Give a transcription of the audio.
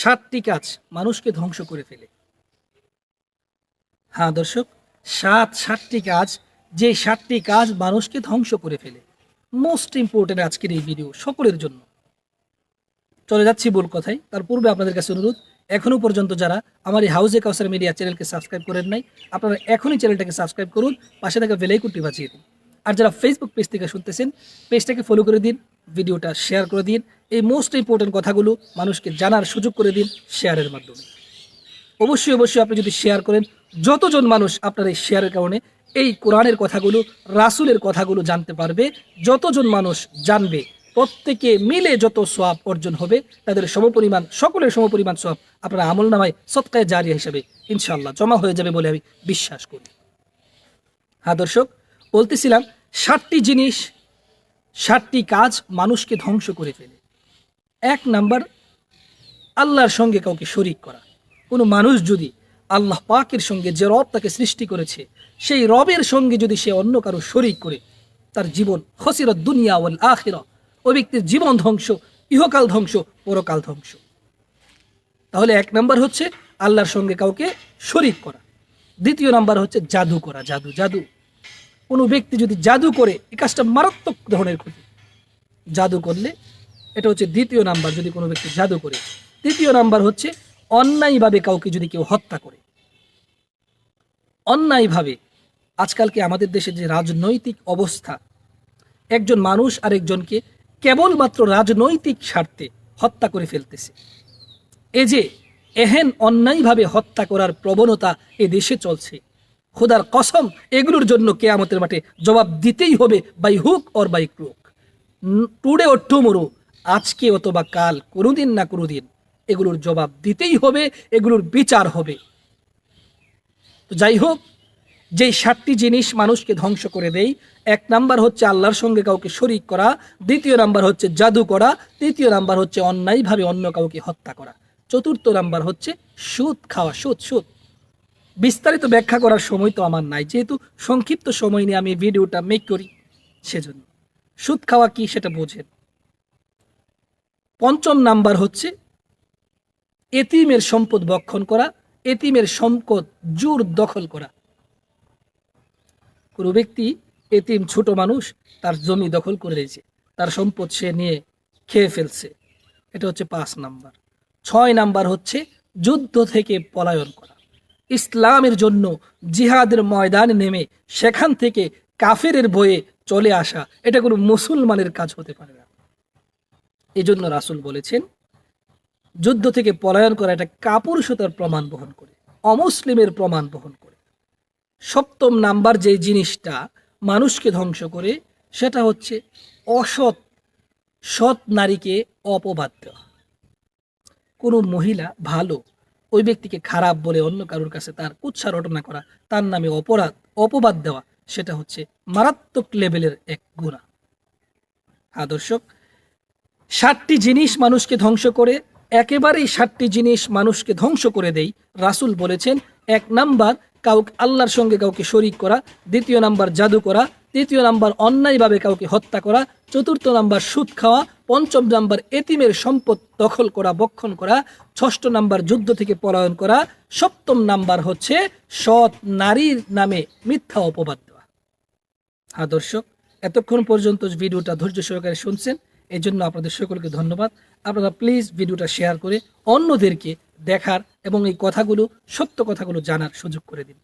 সাতটি কাজ মানুষকে ধ্বংস করে ফেলে। হ্যাঁ দর্শক, সাত সাতটি কাজ, যে সাতটি কাজ মানুষকে ধ্বংস করে ফেলে। মোস্ট ইম্পর্টেন্ট আজকের এই ভিডিও সকলের জন্য। চলে যাচ্ছি বল কথায়। তার পূর্বে আপনাদের কাছে অনুরোধ, এখনও পর্যন্ত যারা আমার এই হাউজে কাউসার মিডিয়া চ্যানেলকে সাবস্ক্রাইব করেন নাই, আপনারা এখনই চ্যানেলটাকে সাবস্ক্রাইব করুন, পাশে থাকা বেলাইকুটি বাজিয়ে দিন। আর যারা ফেসবুক পেজ থেকে শুনতেছেন পেজটাকে ফলো করে দিন, ভিডিওটা শেয়ার করে দিন। এই মোস্ট ইম্পর্টেন্ট কথাগুলো মানুষকে জানার সুযোগ করে দিন শেয়ারের মাধ্যমে। অবশ্যই অবশ্যই আপনি যদি শেয়ার করেন, যতজন মানুষ আপনার এই শেয়ারের কারণে এই কোরআনের কথাগুলো, রাসুলের কথাগুলো জানতে পারবে, যতজন মানুষ জানবে, প্রত্যেকে মিলে যত সোয়াব অর্জন হবে, তাদের সমপরিমাণ, সকলের সমপরিমাণ সোয়াব আপনার আমল নামায় সৎকায় জারিয়া হিসাবে ইনশাল্লাহ জমা হয়ে যাবে বলে আমি বিশ্বাস করি। হ্যাঁ দর্শক বলতেছিলাম, ষাটটি জিনিস, ষাটটি কাজ মানুষকে ধ্বংস করে ফেলে। এক নাম্বার, আল্লাহর সঙ্গে কাউকে শরিক করা। কোনো মানুষ যদি আল্লাহ পাকের সঙ্গে যে রব তাকে সৃষ্টি করেছে, সেই রবের সঙ্গে যদি সে অন্য কারও শরিক করে, তার জীবন হসিরত দুনিয়া ওয়াল আখিরা ওই ব্যক্তির জীবন ধ্বংস, ইহকাল ধ্বংস, পরকাল ধ্বংস। তাহলে এক নাম্বার হচ্ছে আল্লাহর সঙ্গে কাউকে শরিক করা। দ্বিতীয় নাম্বার হচ্ছে জাদু করা, জাদু জাদু। কোনো ব্যক্তি যদি জাদু করে, এই কাজটা মারাত্মক ধরনের ক্ষতি। জাদু করলে, এটা হচ্ছে দ্বিতীয় নাম্বার যদি কোনো ব্যক্তি জাদু করে। তৃতীয় নাম্বার হচ্ছে, অন্যায়ভাবে কাউকে যদি কেউ হত্যা করে। অন্যায়ভাবে আজকালকে আমাদের দেশে যে রাজনৈতিক অবস্থা, একজন মানুষ আরেকজনকে কেবলমাত্র রাজনৈতিক স্বার্থে হত্যা করে ফেলতেছে। এ যে, এহেন অন্যায়ভাবে হত্যা করার প্রবণতা এ দেশে চলছে। খোদার কসম, এগুলোর জন্য কেয়ামতের মাঠে জবাব দিতেই হবে, by hook or by crook. Today O tomorrow, আজকে অথবা কাল, কোনোদিন না কোনোদিন, এগুলোর জবাব দিতেই হবে, এগুলোর বিচার হবে। তো যাই হোক, যেই সাতটি জিনিস মানুষকে ধ্বংস করে দেয় এক নাম্বার হচ্ছে আল্লাহর সঙ্গে কাউকে শরিক করা, দ্বিতীয় নাম্বার হচ্ছে জাদু করা, তৃতীয় নাম্বার হচ্ছে অন্যায়ভাবে অন্য কাউকে হত্যা করা, চতুর্থ নাম্বার হচ্ছে সুদ খাওয়া, সুদ সুদ। বিস্তারিত ব্যাখ্যা করার সময় তো আমার নাই, যেহেতু সংক্ষিপ্ত সময় নিয়ে আমি ভিডিওটা মেক করি সেজন্য। সুদ খাওয়া কি সেটা বোঝেন। পঞ্চম নাম্বার হচ্ছে, এতিমের সম্পদ বক্ষণ করা, এতিমের সম্পদ জোর দখল করা। কোনো ব্যক্তি এতিম ছোট মানুষ, তার জমি দখল করে দিয়েছে তার সম্পদ সে নিয়ে খেয়ে ফেলছে। এটা হচ্ছে পাঁচ নাম্বার। ছয় নাম্বার হচ্ছে, যুদ্ধ থেকে পলায়ন করা। ইসলামের জন্য জিহাদের ময়দানে নেমে সেখান থেকে কাফেরের বয়ে চলে আসা, এটা কোনো মুসলমানের কাজ হতে পারে না। এজন্য রাসুল বলেছেন, যুদ্ধ থেকে পলায়ন করা এটা কাপুরুষতার প্রমাণ বহন করে, অমুসলিমের প্রমাণ বহন করে। সপ্তম নাম্বার যে জিনিসটা মানুষকে ধ্বংস করে, সেটা হচ্ছে অসৎ, সৎ নারীকে অপবাদ দেওয়া। কোনো মহিলা ভালো ওই ব্যক্তিকে খারাপ বলে অন্য কারোর কাছে তার কুচ্ছা রটনা করা, তার নামে অপরাধ, অপবাদ দেওয়া, সেটা হচ্ছে মারাত্মক লেভেলের এক গুণা। হ্যাঁ দর্শক, ষাটটি জিনিস মানুষকে ধ্বংস করে, একেবারেই ষাটটি জিনিস মানুষকে ধ্বংস করে দেই, রাসুল বলেছেন, এক নাম্বার কাউকে আল্লাহর সঙ্গে কাউকে শরিক করা, দ্বিতীয় নাম্বার জাদু করা তৃতীয় নাম্বার, অন্যায়ভাবে কাউকে হত্যা করা। চতুর্থ নাম্বার, সুদ খাওয়া। পঞ্চম নাম্বার, এতিমের সম্পদ দখল করা, বক্ষণ করা। ষষ্ঠ নাম্বার, যুদ্ধ থেকে পলায়ন করা। সপ্তম নাম্বার হচ্ছে সৎ নারীর নামে মিথ্যা অপবাদ দেওয়া। হ্যাঁ দর্শক, এতক্ষণ পর্যন্ত ভিডিওটা ধৈর্য সহকারে শুনছেন। এই জন্য আপনাদের সকলকে ধন্যবাদ। আপনারা প্লিজ ভিডিওটা শেয়ার করে অন্যদেরকে দেখার এবং এই কথাগুলো, সত্য কথাগুলো জানার সুযোগ করে দিন।